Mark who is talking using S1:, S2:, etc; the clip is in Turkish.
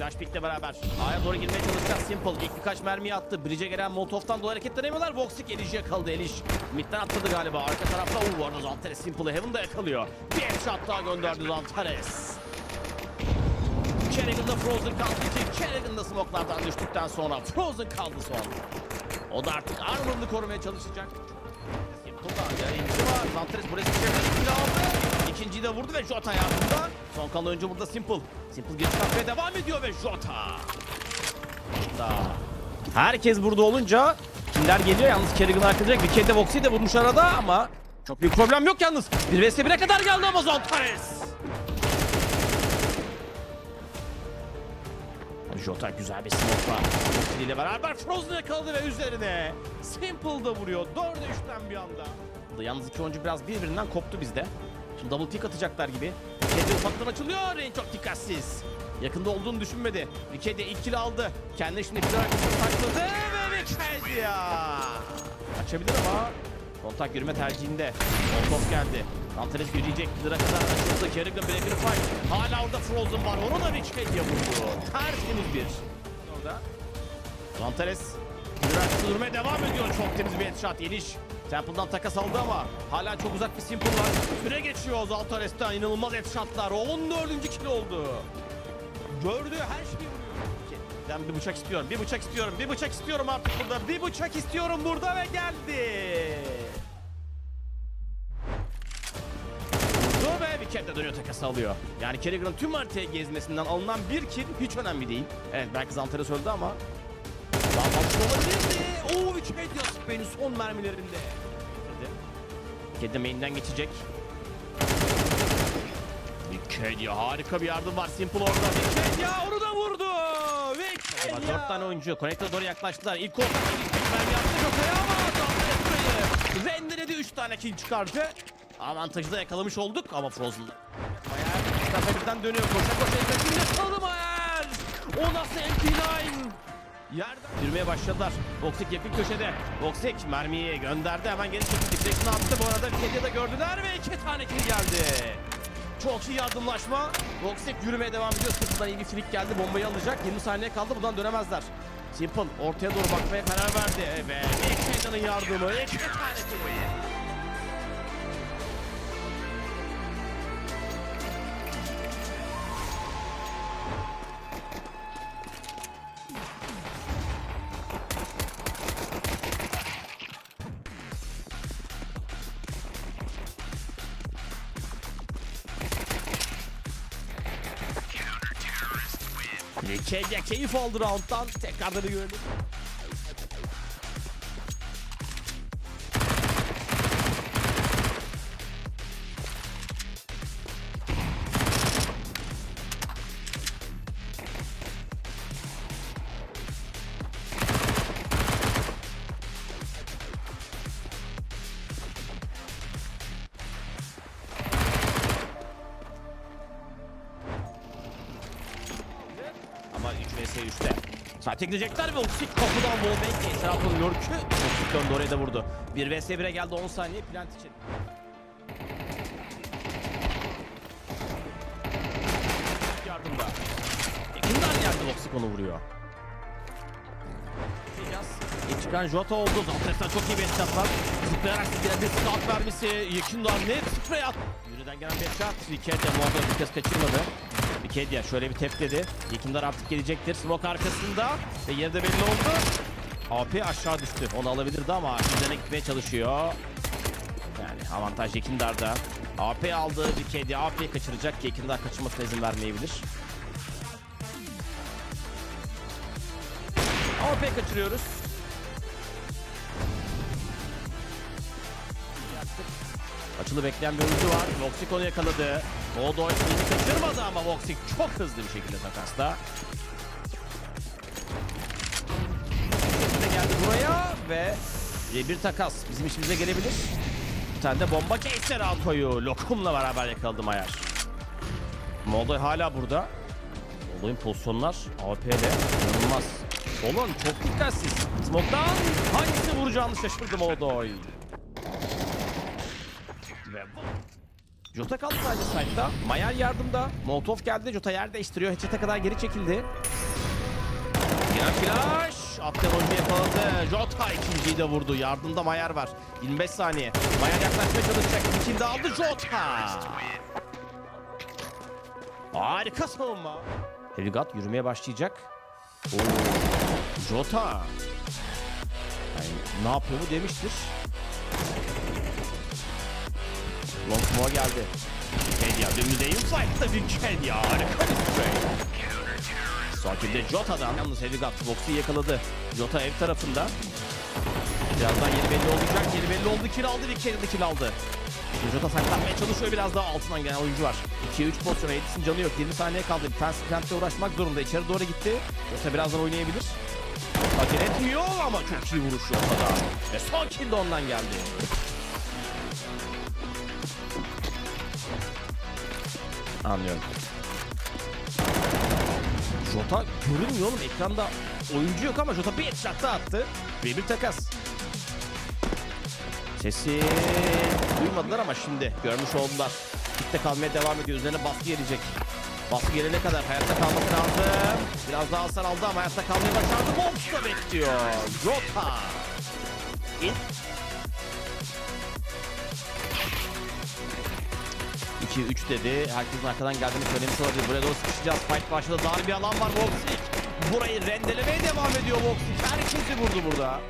S1: Flash pick'le beraber. A'ya doğru girmeye çalışacak Simple. İlk birkaç mermiyi attı. Bridge'e gelen Molotov'tan dolayı hareketlenemiyorlar. Voxic Elish'i yakaladı Elish. Mid'den atladı galiba. Arka tarafta uuu bu arada Zantares Simple'ı Heaven'da yakalıyor. Bir headshot daha gönderdi Zantares. Kerrigan'da Frozen kaldı ki Kerrigan'da smoke'lardan düştükten sonra Frozen kaldı son. O da artık Armor'ını korumaya çalışacak. Simple'da yayıncı var. Zantares buraya sıçrayarak aldı. İkinciyi de vurdu ve Jota yardımda. Son kalan oyuncu burada Simple. Simple geri çıkartmaya devam ediyor ve Jota. Jota. Herkes burada olunca kimler geliyor yalnız Kerrigan arkalayacak. Bir kere de Voxy de vurmuş arada ama çok büyük problem yok yalnız. 1 vs 1'e kadar geldi ama Zantares. Jota güzel bir smoke var. Voxy ile beraber Frozen yakaladı ve üzerine Simple da vuruyor. 4'e 3'ten bir anda. Yalnız iki oyuncu biraz birbirinden koptu bizde. Şimdi double pick atacaklar gibi. Kedi ufaktan açılıyor. Rain çok dikkatsiz. Yakında olduğunu düşünmedi. Vikedi ilk kill aldı. Kendine şimdi bir arkasına sakladı ve Vikedi ya. Açabilir ama kontak yürüme tercihinde. Molotov geldi. Antares yürüyecek. Lira kadar açıldı. Kerrigan birebir fight. Hala orada Frozen var. Onu da Vikedi'ye vurdu. Tertemiz bir. Orada. Zantares Duraks'ı durmaya devam ediyor. Çok temiz bir headshot. Yeniş. Temple'dan takas aldı ama hala çok uzak bir simple var. Süre geçiyor Zantares'ten. inanılmaz headshotlar. 14. kill oldu. Gördüğü her şeyi vuruyor. Ben bir bıçak istiyorum. Bir bıçak istiyorum. Bir bıçak istiyorum artık burada. Bir bıçak istiyorum burada ve geldi. Ve bir kere dönüyor takas alıyor. Yani Kerrigan'ın tüm haritayı gezmesinden alınan bir kill hiç önemli değil. Evet belki Zantares öldü ama daha fazla olabilirdi. Oo bir trade ya Spain'in son mermilerinde. Hadi. Kedi main'den geçecek. Wikidia harika bir yardım var Simple orada. Wikidia onu da vurdu. Wikidia. Dört tane oyuncu connector'a doğru yaklaştılar. İlk orta mermi yaptı Jota'ya ama burayı rendeledi. Üç tane kill çıkardı. Avantajı da yakalamış olduk ama Frozen'da. Mayer birden dönüyor. Koşa koşa ekmekinde kaldı Mayer. O nasıl MP9? Yerden yürümeye başladılar. Voxic yakın köşede. Voxic mermiyi gönderdi. Hemen geri çekildi. Flex'ini attı. Bu arada Vikedi'ye de gördüler ve iki tane kill geldi. Çok iyi yardımlaşma. Voxic yürümeye devam ediyor. Sırtından iyi bir flick geldi. Bombayı alacak. 20 saniye kaldı. Buradan dönemezler. Simple ortaya doğru bakmaya karar verdi. Ve Vikedi'nin yardımı. İki tane kill. Nikedia keyif aldı round'dan. Tekrardan görelim. Saate gidecekler ve Oksik kapıdan wallbang etrafını görkü. Oksik döndü oraya da vurdu. 1 vs 1'e geldi 10 saniye plant için. Yardımda. Yakından geldi Oksik onu vuruyor. İlk çıkan Jota oldu. Zantares'ten çok iyi bir headshot var. Zıplayarak gelen bir scout vermesi. Yakından net spray at. Yürüden gelen bir. Wikidia bu arada bir kez kaçırmadı. Wikidia şöyle bir tepledi. Yakınlar artık gelecektir. Smoke arkasında. Ve yeri de belli oldu. AP aşağı düştü. Onu alabilirdi ama üzerine gitmeye çalışıyor. Yani avantaj Yekindar'da. AP aldı Wikidia. AP'yi kaçıracak. Yekindar kaçırmasına izin vermeyebilir. AP kaçırıyoruz. Açılı bekleyen bir oyuncu var. Voxic onu yakaladı. Odoy ilk kaçırmadı ama Voxic çok hızlı bir şekilde takasta. Geldi buraya ve bir takas bizim işimize gelebilir. Bir tane de bomba Keyser Alto'yu Lokum'la beraber yakaladı Mayer. Moldoy hala burada. Moldoy'un pozisyonlar AWP ile inanılmaz. Solon çok dikkatsiz. Smoke'dan hangisi vuracağını şaşırdı Moldoy. Ve bu- Jota kaldı sadece side'da. Mayer yardımda. Molotov geldi. Jota yer değiştiriyor. Headshot'a kadar geri çekildi. Yine flash. Aptal oyuncu yakaladı. Jota ikinciyi de vurdu. Yardımda Mayer var. 25 saniye. Mayer yaklaşmaya çalışacak. Kill de aldı Jota. Harika savunma. Helgat yürümeye başlayacak. Oo. Jota. Yani ne yapıyor demiştir. Smoke geldi. Kenya dümdüz aim fight'ta bir Kenya. Harika bir spray. Sakinde Jota'dan. Yalnız Helgat Vox'u yakaladı. Jota ev tarafında. Birazdan yeri belli olacak. Yeri belli oldu. Kill aldı. Bir kere de kill aldı. Şimdi Jota saklanmaya çalışıyor. Biraz daha altından gelen oyuncu var. 2'ye 3 pozisyona. Edis'in canı yok. 20 saniye kaldı. Bir tane sprintle uğraşmak zorunda. İçeri doğru gitti. Jota birazdan oynayabilir. Acele etmiyor ama çok iyi vuruş Jota'da. Ve son kill de ondan geldi. Anlıyorum. Jota görünmüyor oğlum ekranda oyuncu yok ama Jota bir headshot daha attı. Ve bir takas. Sesi duymadılar ama şimdi görmüş oldular. Kitle kalmaya devam ediyor. Üzerine baskı gelecek. Baskı gelene kadar hayatta kalması lazım. Biraz daha hasar aldı ama hayatta kalmayı başardı. Box da bekliyor. Jota. İn. 2-3 dedi. Herkesin arkadan geldiğini söylemiş olabilir. Buraya doğru sıkışacağız. Fight başladı. Dar bir alan var. Voxic. Burayı rendelemeye devam ediyor Voxic. Herkesi vurdu burada.